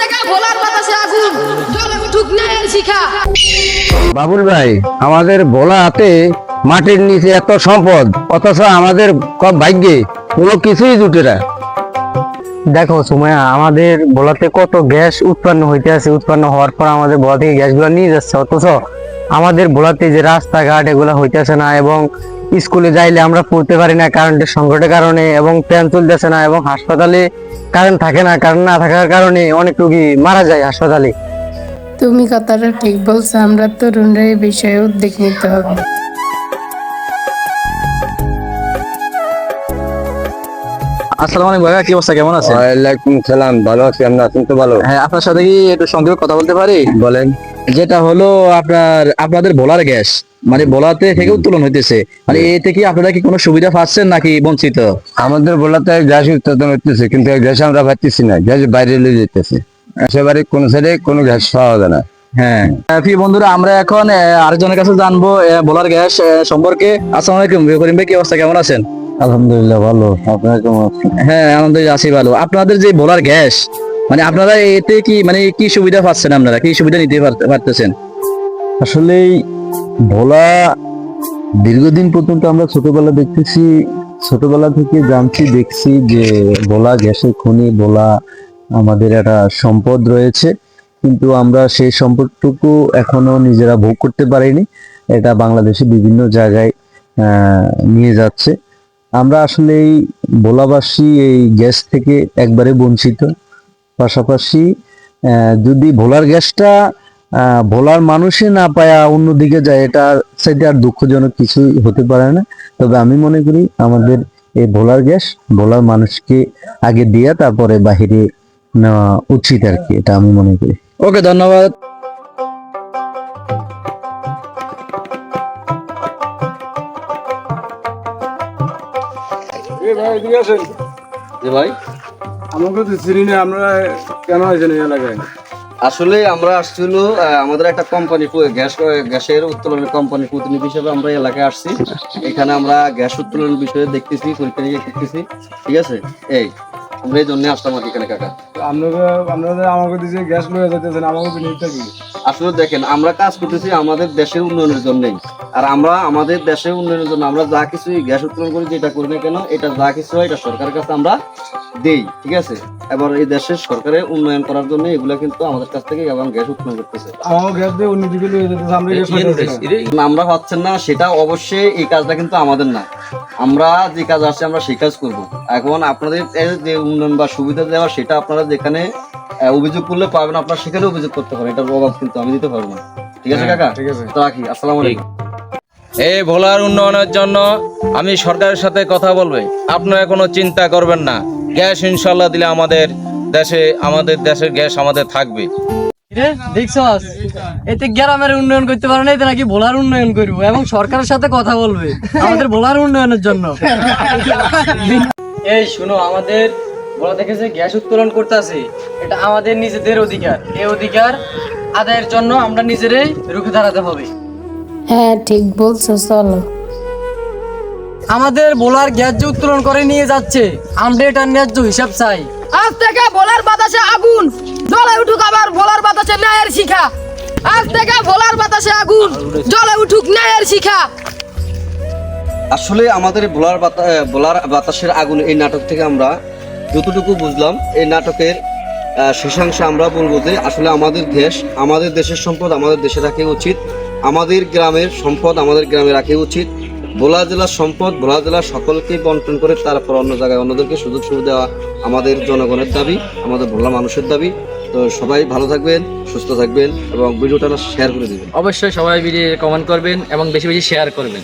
থেকে ভোলার বাতাসে আগুন জলে উঠুক ন্যায়ের শিখা। বাবুল ভাই আমাদের ভোলা হাতে মাটির নিচে এত সম্পদ অথচ আমাদের কম ভাগ্যে কোনো কিছুই জুটে না। দেখো সুমাইয়া আমাদের ভোলাতে কত গ্যাস উৎপন্ন হইতে আছে উৎপন্ন হওয়ার পর আমাদের ভোলা থেকে গ্যাসগুলো নিয়ে যাচ্ছে অথচ আমাদের ভোলাতে যে রাস্তাঘাট এগুলো হইতেছে না এবং স্কুলে যাইলে আমরা পড়তে পারি না কারেন্টের সংকটের কারণে এবং ফ্যান চলতেছে না এবং হাসপাতালে কারেন্ট থাকে না কারেন্ট না থাকার কারণে অনেক রোগী মারা যায় হাসপাতালে। তুমি কথাটা ঠিক বলছো আমরা তরুণরা এই বিষয়ে উদ্যোগ নিতে হবে। আসসালামু আলাইকুম ভাইয়া কি অবস্থা? কেমন আছেন? ওয়ালাইকুম সালাম ভালো আছি আমরা আছেন তো ভালো? হ্যাঁ আপনার সাথে কি একটু সংক্ষেপে কথা বলতে পারি? বলেন। যেটা হলো আপনার আপনাদের ভোলার গ্যাস। মানে ভোলাতে থেকে উত্তোলন হইতেছে। মানে এতে কি আপনারা কি কোনো সুবিধা পাচ্ছেন নাকি বঞ্চিত? আমাদের বলাতে গ্যাস উৎপাদন হচ্ছে কিন্তু গ্যাস আমরা পাচ্ছি না গ্যাস বাইরে নিয়ে যেতেছে একেবারে কোন সাইডে কোনো গ্যাস পাওয়া যায় না। হ্যাঁ। প্রিয় বন্ধুরা আমরা এখন আরেকজনের কাছে জানব ভোলার গ্যাস সম্পর্কে। আসসালামু আলাইকুম করিম ভাই কি অবস্থা? কেমন আছেন? আলহামদুলিল্লাহ ভালো। আপনার কেমন আছেন? হ্যাঁ আলহামদুলিল্লাহ আছি ভালো। আপনাদের যে ভোলার গ্যাস মানে আপনারা এতে কি মানে কি সুবিধা পাচ্ছেন আপনারা? কি সুবিধা নিতে পার- পারতেছেন? আসলেই ভোলা দীর্ঘদিন পর্যন্ত আমরা ছোটবেলা দেখতেছি, ছোটবেলা থেকে জানছি, দেখছি যে ভোলা গ্যাসের খনি, ভোলা আমাদের একটা সম্পদ রয়েছে, কিন্তু আমরা সেই সম্পদটুকু এখনও নিজেরা ভোগ করতে পারিনি। এটা বাংলাদেশে বিভিন্ন জায়গায় নিয়ে যাচ্ছে। আমরা আসলে এই ভোলাবাসী এই গ্যাস থেকে একবারে বঞ্চিত। পাশাপাশি যদি ভোলার গ্যাসটা ভোলার মানুষে না পায়া অন্যদিকে যায় এটা সাইডে আর দুঃখজনক কিছুই হতে পারে না। তবে আমি মনে করি আমাদের এই ভোলার গ্যাস ভোলার মানুষকে আগে দিয়া তারপরে বাহিরে নেওয়া উচিত আর কি এটা আমি মনে করি। ওকে ধন্যবাদ। ভাই আমাকে তো চিনি না আপনারা কেন আছেন এই এলাকায়? আসলে আমরা আসছিল আমাদের একটা কোম্পানি গ্যাস গ্যাসের উত্তোলনের কোম্পানি প্রতিনিধি হিসেবে আমরা এলাকায় আসছি। এখানে আমরা গ্যাস উত্তোলনের বিষয়ে দেখতেছি পরীক্ষা নিয়ে দেখতেছি ঠিক আছে? এই আমরা এই জন্য আসলাম আর এখানে কাকা আপনারা আপনারা আমাকে দিছে গ্যাস লয়ে যেতেছেন আমাকে নিতে আসলে দেখেন আমরা কাজ করতেছি আমাদের দেশের উন্নয়নের জন্যই। আর আমরা আমাদের দেশের উন্নয়নের জন্য আমরা যা কিছু গ্যাস উত্তোলন করি যেটা করি না কেন এটা যা কিছু হয় এটা সরকারের কাছে আমরা দেই ঠিক আছে? এবার এই দেশের সরকারের উন্নয়ন করার জন্য এগুলা কিন্তু আমাদের কাছ থেকে এবং গ্যাস উত্তোলন করতেছে। যেতেছে আমরা পাচ্ছেন না সেটা অবশ্যই এই কাজটা কিন্তু আমাদের না। আমরা যে কাজ আসছে আমরা সেই কাজ করব। এখন আপনাদের যে উন্নয়ন বা সুবিধা দেওয়া সেটা আপনারা যেখানে অভিযোগ করলে পাবেন আপনারা সেখানে অভিযোগ করতে পারেন এটার অভাব কিন্তু আমি দিতে পারব না। ঠিক আছে কাকা? ঠিক আছে। রাখি আসসালামু আলাইকুম। এই ভোলার উন্নয়নের জন্য আমি সরকারের সাথে কথা বলবে। আপনারা কোনো চিন্তা করবেন না। গ্যাস ইনশাল্লাহ দিলে আমাদের দেশে আমাদের দেশের গ্যাস আমাদের থাকবে। দেখছস এতে গ্রামের উন্নয়ন করতে পারে না এতে নাকি ভোলার উন্নয়ন করব এবং সরকারের সাথে কথা বলবে আমাদের ভোলার উন্নয়নের জন্য। এই শুনো আমাদের ভোলা থেকে যে গ্যাস উত্তোলন করতেছে এটা আমাদের নিজেদের অধিকার। এই অধিকার আদায়ের জন্য আমরা নিজেরাই রুখে দাঁড়াতে হবে। হ্যাঁ ঠিক বলছো চলো। আমাদের বোলার গ্যাস যে উত্তোলন করে নিয়ে যাচ্ছে আমরা এটার ন্যায্য হিসাব চাই। আজ থেকে ভোলার বাতাসে আগুন জলে উঠুক আবার ভোলার বাতাসে ন্যায়ের শিখা। আজ থেকে ভোলার বাতাসে আগুন জলে উঠুক ন্যায়ের শিখা। আসলে আমাদের বোলার আহ, বাতাসের আগুন এই নাটক থেকে আমরা যতটুকু বুঝলাম এই নাটকের শেষাংশে আমরা বলব যে আসলে আমাদের দেশ আমাদের দেশের সম্পদ আমাদের দেশে রাখা উচিত। আমাদের গ্রামের সম্পদ আমাদের গ্রামে রাখা উচিত। ভোলা জেলার সম্পদ, ভোলা জেলার সকলকে বন্টন করে তারপর অন্য জায়গায় অন্যদেরকে সুযোগ সুবিধা দেওয়া আমাদের জনগণের দাবি, আমাদের ভোলা মানুষের দাবি। তো সবাই ভালো থাকবেন, সুস্থ থাকবেন এবং ভিডিওটা শেয়ার করে দেবেন। অবশ্যই সবাই ভিডিও কমেন্ট করবেন এবং বেশি বেশি শেয়ার করবেন।